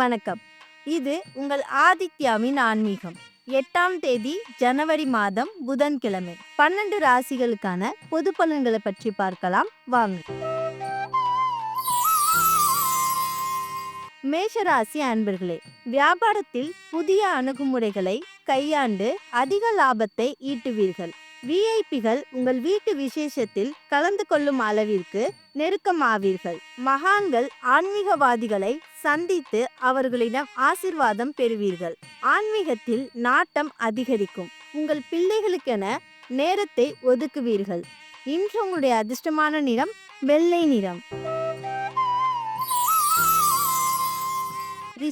வணக்கம். இது உங்கள் ஆதித்யாவின் ஆன்மீகம். எட்டாம் தேதி ஜனவரி மாதம் புதன்கிழமை. பன்னெண்டு ராசிகளுக்கான பொது பலன்களை பற்றி பார்க்கலாம். வாங்க. மேஷராசி அன்பர்களே வியாபாரத்தில் புதிய அணுகுமுறைகளை கையாண்டு அதிக லாபத்தை ஈட்டுவீர்கள். விஐபிகள் உங்கள் வீட்டு விசேஷத்தில் கலந்து கொள்ளும் அளவிற்கு நெருக்கமாவீர்கள். மகான்கள் ஆன்மீகவாதிகளை சந்தித்து அவர்களிடம் ஆசிர்வாதம் பெறுவீர்கள். ஆன்மீகத்தில் நாட்டம் அதிகரிக்கும். உங்கள் பிள்ளைகளுக்கென நேரத்தை ஒதுக்குவீர்கள். இன்று உங்களுடைய அதிர்ஷ்டமான நிறம் வெள்ளை நிறம்.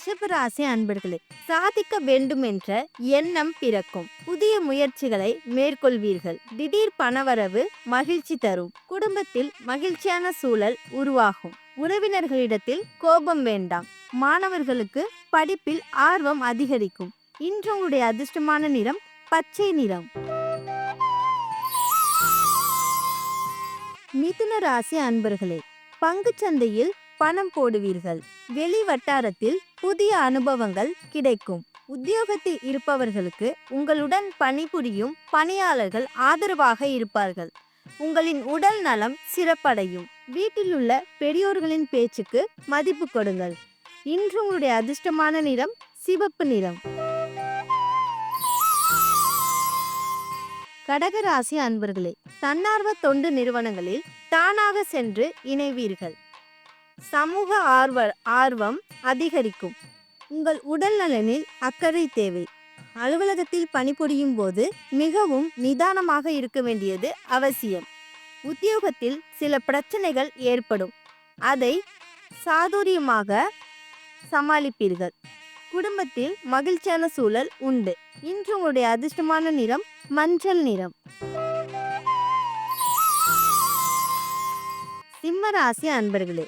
ரிஷபராசி அன்பர்களே சாதிக்க வேண்டும் என்ற எண்ணம் பிறக்கும். புதிய முயற்சிகளை மேற்கொள்வீர்கள். திடீர் பணவரவு மகிழ்ச்சி தரும். குடும்பத்தில் மகிழ்ச்சியான சூழல் உருவாகும். உறவினர்களிடத்தில் கோபம் வேண்டாம். மாணவர்களுக்கு படிப்பில் ஆர்வம் அதிகரிக்கும். இன்று உங்களுடைய அதிர்ஷ்டமான நிறம் பச்சை நிறம். மிதுன ராசி அன்பர்களே பங்கு சந்தையில் பணம் போடுவீர்கள். வெளி வட்டாரத்தில் புதிய அனுபவங்கள் கிடைக்கும். உத்தியோகத்தில் இருப்பவர்களுக்கு உங்களுடன் பணிபுரியும் பணியாளர்கள் ஆதரவாக இருப்பார்கள். உங்களின் உடல் நலம் சிறப்படையும். வீட்டில் உள்ள பெரியோர்களின் பேச்சுக்கு மதிப்பு கொடுங்கள். இன்று உங்களுடைய அதிர்ஷ்டமான நிறம் சிவப்பு நிறம். கடகராசி அன்பர்களே தன்னார்வ தொண்டு நிறுவனங்களில் தானாக சென்று இணைவீர்கள். சமூக ஆர்வ ஆர்வம் அதிகரிக்கும். உங்கள் உடல் நலனில் அக்கறை தேவை. அலுவலகத்தில் பணிபுரியும் போது மிகவும் நிதானமாக இருக்க வேண்டியது அவசியம். உத்தியோகத்தில் சில பிரச்சனைகள் ஏற்படும். அதை சாதுரியமாக சமாளிப்பீர்கள். குடும்பத்தில் மகிழ்ச்சியான சூழல் உண்டு. இன்று உங்களுடைய அதிர்ஷ்டமான நிறம் மஞ்சள் நிறம். சிம்மராசி அன்பர்களே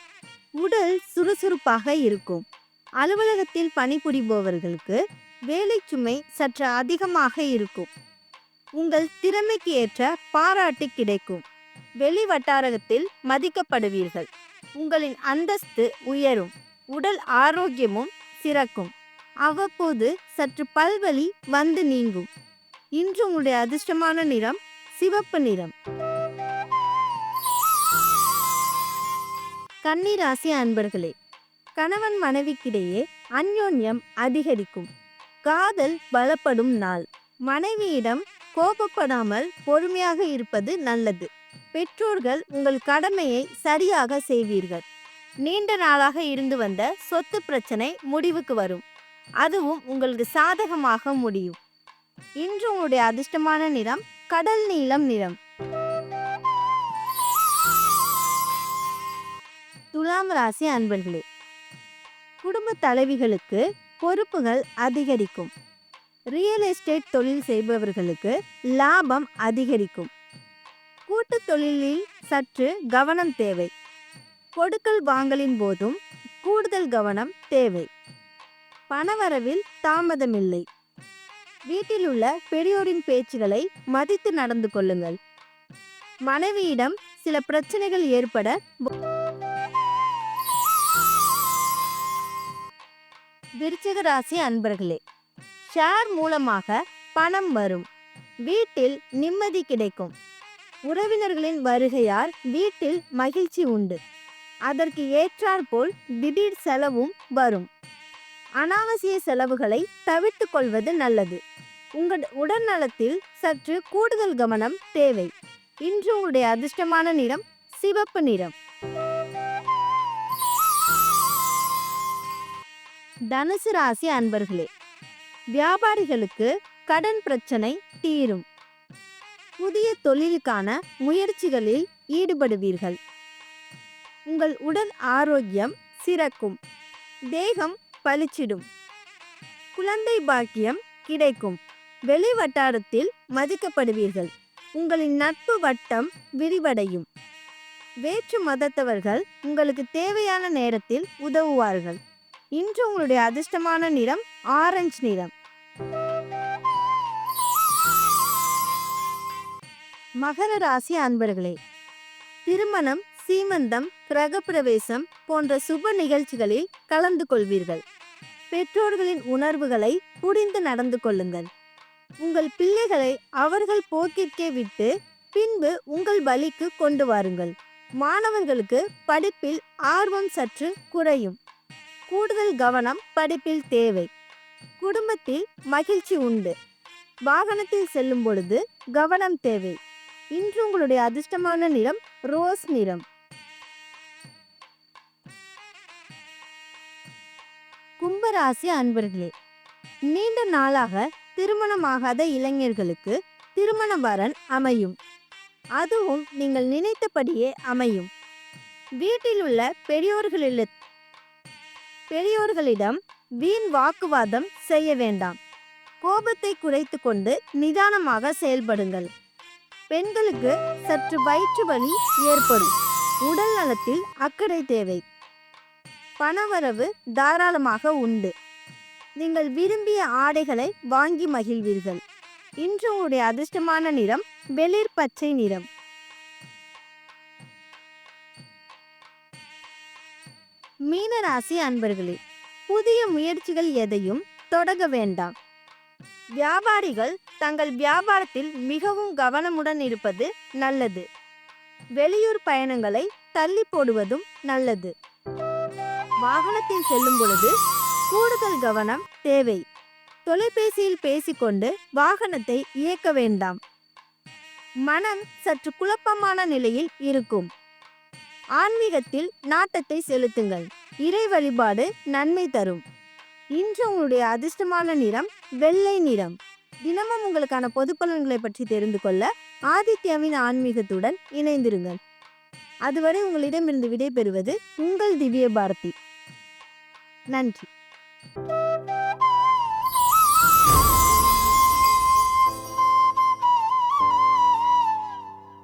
உடல் சுறுசுறுப்பாக இருக்கும். அலுவலகத்தில் பணிபுரிபவர்களுக்கு வேலை சுமை சற்று அதிகமாக இருக்கும். உங்கள் திறமைக்கு ஏற்ற பாராட்டு கிடைக்கும். வெளி வட்டாரத்தில் மதிக்கப்படுவீர்கள். உங்களின் அந்தஸ்து உயரும். உடல் ஆரோக்கியமும் சிறக்கும். அவ்வப்போது சற்று பல்வலி வந்து நீங்கும். இன்று உங்களுடைய அதிர்ஷ்டமான நிறம் சிவப்பு நிறம். கன்னிராசி அன்பர்களே கணவன் மனைவிக்கிடையே அந்யோன்யம் அதிகரிக்கும். காதல் பலப்படும் நாள். மனைவியிடம் கோபப்படாமல் பொறுமையாக இருப்பது நல்லது. பெற்றோர்கள் உங்கள் கடமையை சரியாக செய்வீர்கள். நீண்ட நாளாக இருந்து வந்த சொத்து பிரச்சனை முடிவுக்கு வரும். அதுவும் உங்களுக்கு சாதகமாக முடியும். இன்று உங்களுடைய அதிர்ஷ்டமான நிறம் கடல் நீளம் நிறம். துலாம் ராசி அன்பர்களே குடும்ப தலைவிகளுக்கு பொறுப்புகள் அதிகரிக்கும். ரியல் எஸ்டேட் தொழில் செய்பவர்களுக்கு லாபம் அதிகரிக்கும். கூட்டு தொழிலில் சற்று கவனம் தேவை. கொடுக்கல் வாங்கலின் போதும் கூடுதல் கவனம் தேவை. பணவரவில் தாமதமில்லை. வீட்டில் உள்ள பெரியோரின் பேச்சுகளை மதித்து நடந்து கொள்ளுங்கள். மனைவியிடம் சில பிரச்சனைகள் ஏற்பட விருச்சிக ராசி அன்பர்களே ஷேர் மூலமாக பணம் வரும். வீட்டில் நிம்மதி கிடைக்கும். உறவினர்களின் வருகையால் வீட்டில் மகிழ்ச்சி உண்டு. அதற்கு ஏற்றாற்போல் திடீர் செலவும் வரும். அனாவசிய செலவுகளை தவிர்த்து கொள்வது நல்லது. உங்கள் உடல்நலத்தில் சற்று கூடுதல் கவனம் தேவை. இன்று உங்களுடைய அதிர்ஷ்டமான நிறம் சிவப்பு நிறம். தனுசு ராசி அன்பர்களே வியாபாரிகளுக்கு கடன் பிரச்சனை தீரும். புதிய தொழிலுக்கான முயற்சிகளில் ஈடுபடுவீர்கள். உங்கள் உடல் ஆரோக்கியம் சிறக்கும். தேகம் பளிச்சிடும். குழந்தை பாக்கியம் கிடைக்கும். வெளி வட்டாரத்தில் மதிக்கப்படுவீர்கள். உங்களின் நட்பு வட்டம் விரிவடையும். வேற்று மதத்தவர்கள் உங்களுக்கு தேவையான நேரத்தில் உதவுவார்கள். இன்று உங்களுடைய அதிர்ஷ்டமான நிறம் ஆரஞ்சு நிறம். மகர ராசி அன்பர்களே திருமணம் சீமந்தம் கிரகப்பிரவேசம் போன்ற சுப நிகழ்ச்சிகளில் கலந்து கொள்வீர்கள். பெற்றோர்களின் உணர்வுகளை புரிந்து நடந்து கொள்ளுங்கள். உங்கள் பிள்ளைகளை அவர்கள் போக்கிற்கே விட்டு பின்பு உங்கள் வழிக்கு கொண்டு வாருங்கள். மாணவர்களுக்கு படிப்பில் ஆர்வம் சற்று குறையும். கூடுதல் கவனம் படிப்பில் தேவை. குடும்பத்தில் மகிழ்ச்சி உண்டு. வாகனத்தில் செல்லும் பொழுது கவனம் தேவை. இன்று உங்களுடைய அதிர்ஷ்டமான நிறம் ரோஸ் நிறம். கும்பராசி அன்பர்களே நீண்ட நாளாக திருமணமாகாத இளைஞர்களுக்கு திருமண வரன் அமையும். அதுவும் நீங்கள் நினைத்தபடியே அமையும். வீட்டில் உள்ள பெரியோர்களில் பெரியோர்களிடம் வீண் வாக்குவாதம் செய்ய வேண்டாம். கோபத்தை குறைத்து கொண்டு நிதானமாக செயல்படுங்கள். பெண்களுக்கு சற்று வயிற்று வலி ஏற்படும். உடல் நலத்தில் அக்கறை தேவை. பணவரவு தாராளமாக உண்டு. நீங்கள் விரும்பிய ஆடைகளை வாங்கி மகிழ்வீர்கள். இன்று உங்களுடைய அதிர்ஷ்டமான நிறம் வெளிர் பச்சை நிறம். மீனராசி அன்பர்களே புதிய முயற்சிகள் எதையும் தொடங்க வேண்டாம். வியாபாரிகள் தங்கள் வியாபாரத்தில் மிகவும் கவனமுடன் இருப்பது நல்லது. வெளியூர் பயணங்களை தள்ளி போடுவதும் நல்லது. வாகனத்தில் செல்லும் பொழுது கூடுதல் கவனம் தேவை. தொலைபேசியில் பேசிக்கொண்டு வாகனத்தை இயக்க வேண்டாம். மனம் சற்று குழப்பமான நிலையில் இருக்கும். ஆன்மீகத்தில் நாட்டத்தை செலுத்துங்கள். இறை வழிபாடு நன்மை தரும். இன்று உங்களுடைய அதிர்ஷ்டமான நிறம் வெள்ளை நிறம். தினமும் உங்களுக்கான பொது பலன்களை பற்றி தெரிந்து கொள்ள ஆதித்யாவின் ஆன்மீகத்துடன் இணைந்திருங்கள். அதுவரை உங்களிடமிருந்து விடைபெறுவது உங்கள் திவ்ய பாரதி நன்றி.